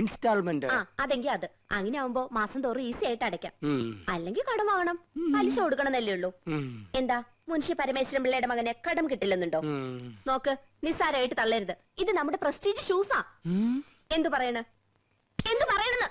Instalment. ആ അതെങ്കി അത്. അങ്ങനെ ആവുമ്പോ മാസം തോറും ഈസി ആയിട്ട് അടയ്ക്കാം. അല്ലെങ്കിൽ കടം വാങ്ങണം പലിശ കൊടുക്കണമെന്നല്ലേ ഉള്ളൂ. എന്താ? മുൻഷി പരമേശ്വരൻ പിള്ളയുടെ മകനെ കടം കിട്ടില്ലെന്നുണ്ടോ? നോക്ക് നിസ്സാരമായിട്ട് തള്ളരുത്. ഇത് നമ്മുടെ പ്രസ്റ്റീജ് ഷൂസാ എന്തു പറയണ? എന്തു പറയണെന്ന്?